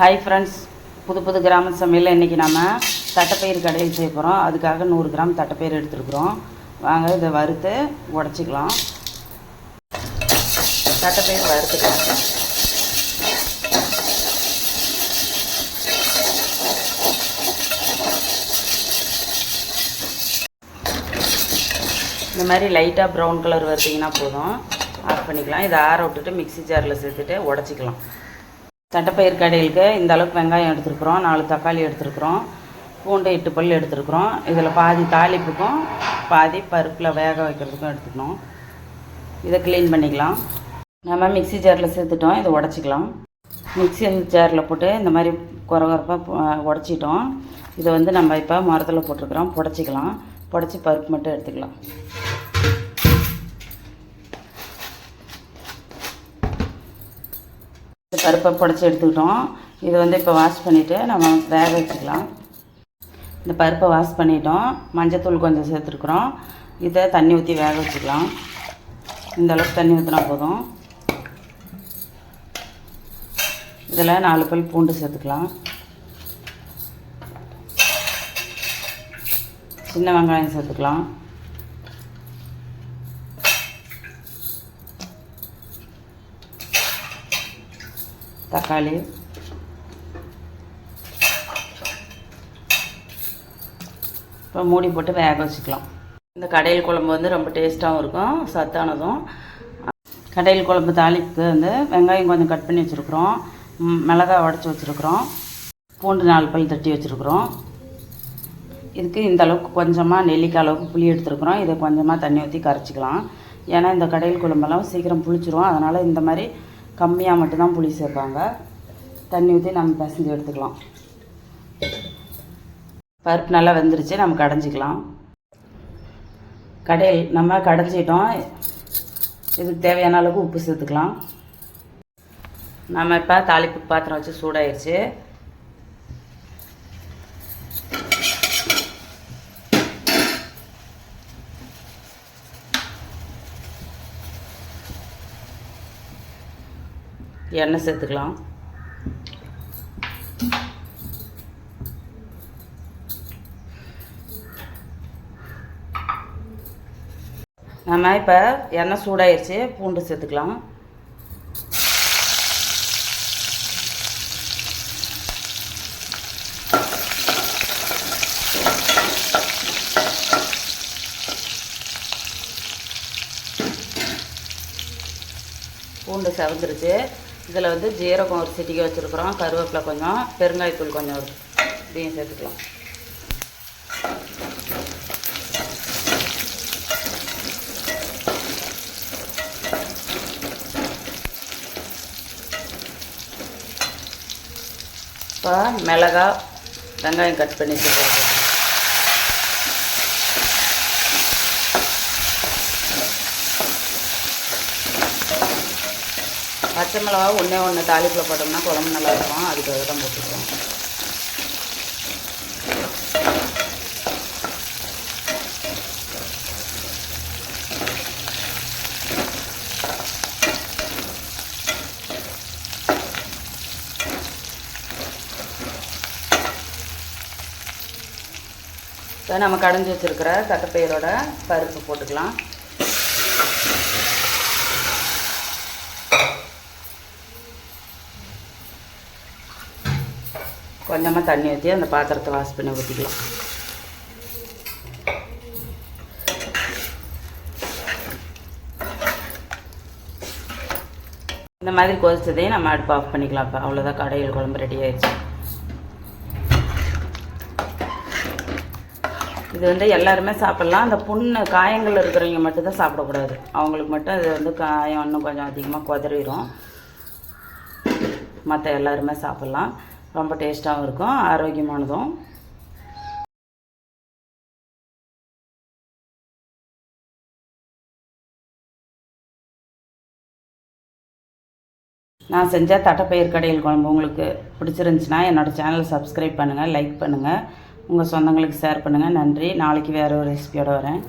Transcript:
Hi friends புது புது கிராம சமையலில் இன்றைக்கி நம்ம தட்டைப்பயிர் கடையில் செய்ய போகிறோம் அதுக்காக நூறு கிராம் தட்டைப்பயிறு எடுத்துருக்குறோம். வாங்க இதை வறுத்து உடச்சிக்கலாம். தட்டைப்பயிர் வறுத்துக்கலாம். இந்த மாதிரி லைட்டாக ப்ரௌன் கலர் வறுத்திங்கன்னா போதும். ஆஃப் பண்ணிக்கலாம். இதை ஆற விட்டுட்டு மிக்ஸி ஜாரில் சேர்த்துட்டு உடச்சிக்கலாம். தட்டைப்பயிர் கடையிலுக்கு இந்த அளவுக்கு வெங்காயம் எடுத்துருக்குறோம் நாலு தக்காளி எடுத்துருக்குறோம் பூண்டு எட்டு பல் எடுத்துருக்குறோம். இதில் பாதி தாளிப்புக்கும் பாதி பருப்பில் வேக வைக்கிறதுக்கும் எடுத்துக்கணும். இதை க்ளீன் பண்ணிக்கலாம். நம்ம மிக்ஸி ஜாரில் சேர்த்துட்டோம் இதை உடச்சிக்கலாம். மிக்ஸி ஜாரில் போட்டு இந்த மாதிரி குறை குறைப்பாக உடச்சிட்டோம். இதை வந்து நம்ம இப்போ மரத்தில் போட்டிருக்கிறோம் புடச்சிக்கலாம். புடச்சி பருப்பு மட்டும் எடுத்துக்கலாம். பருப்பை புடச்சி எடுத்துக்கிட்டோம். இதை வந்து இப்போ வாஷ் பண்ணிவிட்டு நம்ம வேக வச்சுக்கலாம். இந்த பருப்பை வாஷ் பண்ணிட்டோம். மஞ்சத்தூள் கொஞ்சம் சேர்த்துருக்குறோம். இதை தண்ணி ஊற்றி வேக வச்சுக்கலாம். இந்த அளவுக்கு தண்ணி ஊற்றினா போதும். இதில் நாலு பல் பூண்டு சேர்த்துக்கலாம். சின்ன வெங்காயம் சேர்த்துக்கலாம். தக்காளி. இப்போ மூடி போட்டு வேக வச்சுக்கலாம். இந்த கடையில் குழம்பு வந்து ரொம்ப டேஸ்ட்டாகவும் இருக்கும் சத்தானதும். கடையில் குழம்பு தாளிப்புக்கு வந்து வெங்காயம் கொஞ்சம் கட் பண்ணி வச்சுருக்குறோம். மிளகாய் உடச்சி வச்சுருக்குறோம். பூண்டு நாலு பல் தட்டி வச்சுருக்குறோம். இதுக்கு இந்த அளவுக்கு கொஞ்சமாக நெல்லிக்காய் அளவுக்கு புளி எடுத்துருக்குறோம். இதை கொஞ்சமாக தண்ணி ஊற்றி கரைச்சிக்கலாம். ஏன்னா இந்த கடையில் குழம்பெல்லாம் சீக்கிரம் புளிச்சிரும். அதனால் இந்த மாதிரி கம்மியாக மட்டும்தான் புளி சேர்ப்பாங்க. தண்ணி ஊற்றி நம்ம பிசைஞ்சு எடுத்துக்கலாம். பருப்பு நல்லா வெந்துருச்சு நம்ம கடைஞ்சிக்கலாம். கடையில் நம்ம கடைஞ்சிட்டோம். இதுக்கு தேவையான அளவுக்கு உப்பு சேர்த்துக்கலாம். நம்ம இப்போ தாளிப்பு பாத்திரம் வச்சு சூடாயிடுச்சு எண்ணெய் சேர்த்துக்கலாம். நம்ம இப்போ எண்ணெய் சூடாயிருச்சு பூண்டு சேர்த்துக்கலாம். பூண்டு செவந்துருச்சு. இதில் வந்து ஜீரகம் ஒரு சிட்டிக்கு வச்சுருக்குறோம் கருவேப்பிலை கொஞ்சம் பெருங்காயத்தூள் கொஞ்சம் இருக்கு. இதையும் சேர்த்துக்கலாம் இப்போ மிளகா வெங்காயம் கட் பண்ணி வச்சுருக்கோம் பச்சை மிளகா ஒன்றே ஒன்று தாளிப்பில் போட்டோம்னா குழம்பு நல்லா இருக்கும். அதுக்காக தான் போட்டுக்கிறோம் இப்போ நம்ம கடைஞ்சி வச்சுருக்கிற தட்டைப்பயிரோட பருப்பு போட்டுக்கலாம். கொஞ்சமாக தண்ணி ஊற்றி அந்த பாத்திரத்தை வாஷ் பண்ணி ஊற்றிக்கலாம் இந்த மாதிரி கொதித்ததையும் நம்ம அடுப்பு ஆஃப் பண்ணிக்கலாம் இப்போ அவ்வளோதான் கடையில் குழம்பு ரெடி ஆயிடுச்சு. இது வந்து எல்லாருமே சாப்பிட்லாம். அந்த புண்ணு காயங்கள் இருக்கிறவங்க மட்டும்தான் சாப்பிடக்கூடாது. அவங்களுக்கு மட்டும் இது வந்து காயம் இன்னும் கொஞ்சம் அதிகமாக குதறிடும் மற்ற எல்லாருமே சாப்பிட்லாம். ரொம்ப டேஸ்ட்டாகவும் இருக்கும் ஆரோக்கியமானதும். நான் செஞ்ச தட்டைப்பயிர் கடையில் குழம்பு உங்களுக்கு பிடிச்சிருந்துச்சுன்னா என்னோடய சேனலை சப்ஸ்கிரைப் பண்ணுங்கள் லைக் பண்ணுங்கள் உங்கள் சொந்தங்களுக்கு ஷேர் பண்ணுங்கள் நன்றி. நாளைக்கு வேறு ஒரு ரெசிபியோடு வரேன்.